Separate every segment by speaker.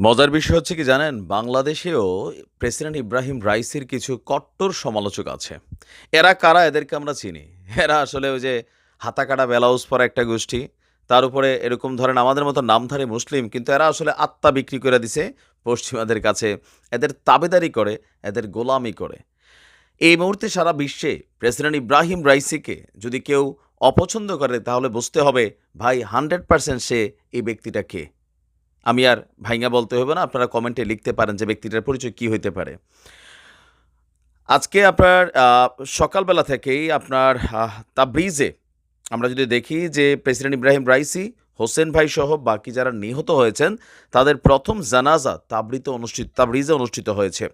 Speaker 1: মজার বিষয় হচ্ছে কি জানেন? বাংলাদেশেও প্রেসিডেন্ট ইব্রাহিম রাইসির কিছু কট্টর সমালোচক আছে। এরা কারা? এদেরকে আমরা চিনি। এরা আসলে ওই যে হাতাকাটা ব্লাউজ পরা একটা গোষ্ঠী। তার উপরে এরকম ধরেন আমাদের মতো নামধারী মুসলিম, কিন্তু এরা আসলে আত্মা বিক্রি করে দিছে পশ্চিমাদের কাছে। এদের তাবেদারি করে, এদের গোলামি করে। এই মুহূর্তে সারা বিশ্বে প্রেসিডেন্ট ইব্রাহিম রাইসিকে যদি কেউ অপছন্দ করে, তাহলে বুঝতে হবে ভাই হান্ড্রেড পার্সেন্ট সে এই ব্যক্তিটা কে। আমি আর ভাইঙ্গা বলতে হবে না, আপনারা কমেন্টে লিখতে পারেন যে ব্যক্তিটার পরিচয় কী হইতে পারে। আজকে আপনার সকালবেলা থেকেই আপনার তাবরিজে আমরা যদি দেখি যে প্রেসিডেন্ট ইব্রাহিম রাইসি, হোসেন ভাই সহ বাকি যারা নিহত হয়েছেন, তাদের প্রথম জানাজা তাবরিতে অনুষ্ঠিত, তাবরিজে অনুষ্ঠিত হয়েছে।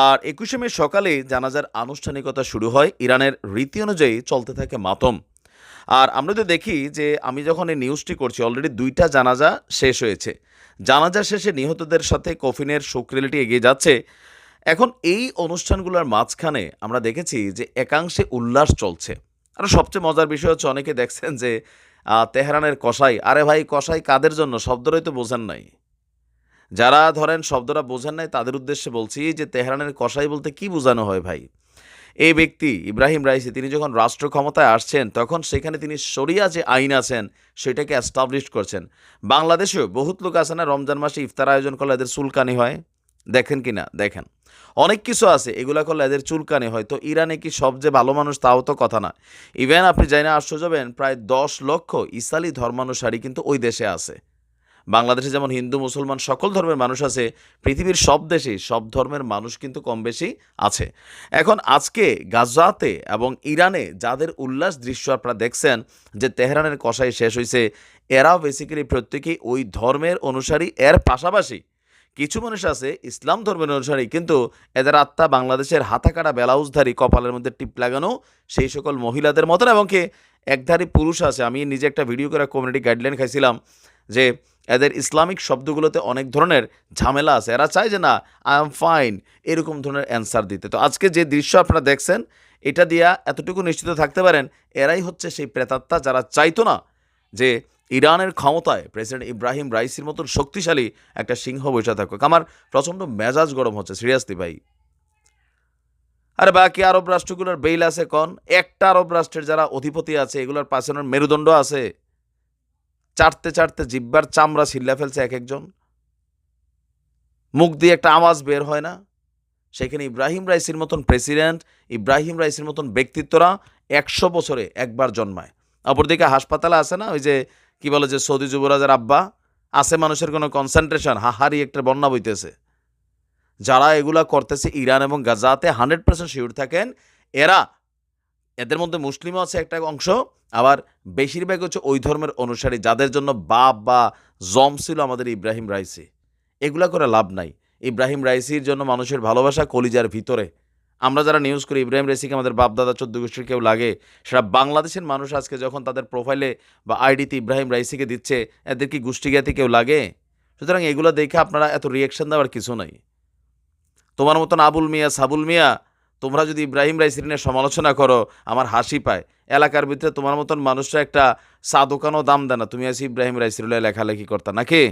Speaker 1: আর একুশে মে সকালে জানাজার আনুষ্ঠানিকতা শুরু হয়, ইরানের রীতি অনুযায়ী চলতে থাকে মাতম। আর আমরা যদি দেখি যে আমি যখন এই নিউজটি করছি অলরেডি দুইটা জানাজা শেষ হয়েছে। জানাজা শেষে নিহতদের সাথে কফিনের শোকরেলিটি এগিয়ে যাচ্ছে। এখন এই অনুষ্ঠানগুলোর মাঝখানে আমরা দেখেছি যে একাংশে উল্লাস চলছে। আর সবচেয়ে মজার বিষয় হচ্ছে অনেকে দেখছেন যে তেহরানের কসাই, আরে ভাই কসাই কাদের জন্য? শব্দটাই তো বোঝেন নাই। যারা ধরেন শব্দটা বোঝেন নাই, তাদের উদ্দেশ্যে বলছি যে, তেহরানের কসাই বলতে কি বোঝানো হয় ভাই? এই ব্যক্তি ইব্রাহিম রাইসি, তিনি যখন রাষ্ট্র ক্ষমতায় আসছেন, তখন সেখানে তিনি শরিয়া যে আইন আছেন, সেটাকে অ্যাস্টাবলিশ করছেন। বাংলাদেশেও বহুত লোক আছে না, রমজান মাসে ইফতার আয়োজন করলে এদের চুলকানি হয়? দেখেন কি না? দেখেন। অনেক কিছু আছে, এগুলা করলে এদের চুলকানি হয়। তো ইরানে কি সব যে ভালো মানুষ, তাও তো কথা না। ইভেন আপনি জানি না আশ্চর্য হবেন, প্রায় দশ লক্ষ ইসালি ধর্মানুসারী কিন্তু ওই দেশে আছে। বাংলাদেশে যেমন হিন্দু, মুসলমান সকল ধর্মের মানুষ আছে, পৃথিবীর সব দেশেই সব ধর্মের মানুষ কিন্তু কম বেশি আছে। এখন আজকে গাজাতে এবং ইরানে যাদের উল্লাস দৃশ্য আপনারা দেখছেন, যে তেহরানের কষাই শেষ হয়েছে এরাও বেসিক্যালি প্রত্যেকেই ওই ধর্মের অনুসারী। এর পাশাপাশি কিছু মানুষ আছে ইসলাম ধর্মের অনুসারী, কিন্তু এদের আত্মা বাংলাদেশের হাতাকাটা ব্লাউজধারী কপালের মধ্যে টিপ লাগানো সেই সকল মহিলাদের মতন। এবং কি, একধারী পুরুষ আছে, আমি নিজে একটা ভিডিও করে কমিউনিটি গাইডলাইন খাইছিলাম, যে এদের ইসলামিক শব্দগুলোতে অনেক ধরনের ঝামেলা আছে। এরা চায় যে, না আই এম ফাইন এরকম ধরনের অ্যান্সার দিতে। তো আজকে যে দৃশ্য আপনারা দেখছেন, এটা দিয়া এতটুকু নিশ্চিত থাকতে পারেন, এরাই হচ্ছে সেই প্রেতাত্মা যারা চাইতো না যে ইরানের ক্ষমতায় প্রেসিডেন্ট ইব্রাহিম রাইসির মতন শক্তিশালী একটা সিংহ বসে থাকুক। আমার প্রচণ্ড মেজাজ গরম হচ্ছে সিরিয়াসলি ভাই। আরে বাকি আরব রাষ্ট্রগুলোর বেইল আছে কন? একটা আরব রাষ্ট্রের যারা অধিপতি আছে, এগুলোর পাশানোর মেরুদণ্ড আছে। চাটতে চাটতে জিব্বার চামড়া ছিল্লা ফেলছে এক একজন। মুখ দিয়ে একটা আওয়াজ বের হয় না। সেখানে ইব্রাহিম রাইসির মতন প্রেসিডেন্ট, ইব্রাহিম রাইসির মতন ব্যক্তিত্বরা একশো বছরে একবার জন্মায়। অপরদিকে হাসপাতালে আছে না, ওই যে কি বলে যে সৌদি যুবরাজের আব্বা? আছে মানুষের কোনো কনসেন্ট্রেশন হাহারি একটা বন্যা বইতেছে। যারা এগুলা করতেছে ইরান এবং গাজাতে হান্ড্রেড পার্সেন্ট শিওর থাকেন, এরা এদের মধ্যে মুসলিমও আছে একটা অংশ, আবার বেশিরভাগ হচ্ছে ওই ধর্মের অনুসারী যাদের জন্য বাপ বা জম ছিল আমাদের ইব্রাহিম রাইসি। এগুলা করে লাভ নাই। ইব্রাহিম রাইসির জন্য মানুষের ভালোবাসা কলিজার ভিতরে। আমরা যারা নিউজ করি, ইব্রাহিম রাইসিকে আমাদের বাপ, দাদা, চোদ্দ গোষ্ঠীর কেউ লাগে সেটা বাংলাদেশের মানুষ আজকে যখন তাদের প্রোফাইলে বা আইডিতে ইব্রাহিম রাইসিকে দিচ্ছে, এদের কি গোষ্ঠীজ্ঞাতি কেউ লাগে? সুতরাং এগুলো দেখে আপনারা এত রিয়েকশন দেওয়ার কিছু নাই। তোমার মতন আবুল মিয়া, সাবুল মিয়া তোমরা যদি ইব্রাহিম রাইসির নিয়ে সমালোচনা করো, আমার হাসি পায়। এলাকার ভিতরে তোমার মতন মানুষরা একটা চা দোকানও দাম দেয় না। তুমি আছি ইব্রাহিম রাইসির লেখালেখি করতা নাকি?